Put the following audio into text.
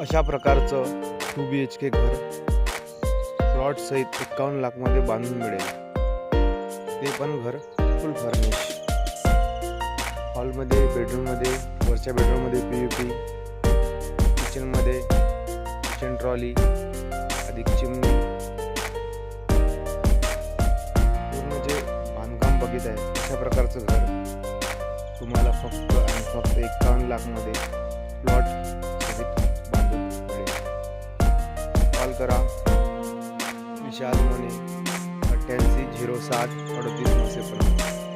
अशा प्रकारचं to be H के घर प्लॉटसहित एकावन्न लाखमध्ये बांधून मिळेल. ते पण घर फुल फर्निश हॉलमध्ये बेडरूममध्ये वरच्या बेडरूममध्ये पी यू पी किचनमध्ये किचन ट्रॉली अधिक चिमणी. पूर्ण जे बांधकाम बघित आहे अशा प्रकारचं घर. तुम्हाला फक्त आणि फक्त एकावन्न लाखमध्ये प्लॉट करा विशाल मोनी अट्ठासी ज़ीरो सात अड़तीस से पंद्रह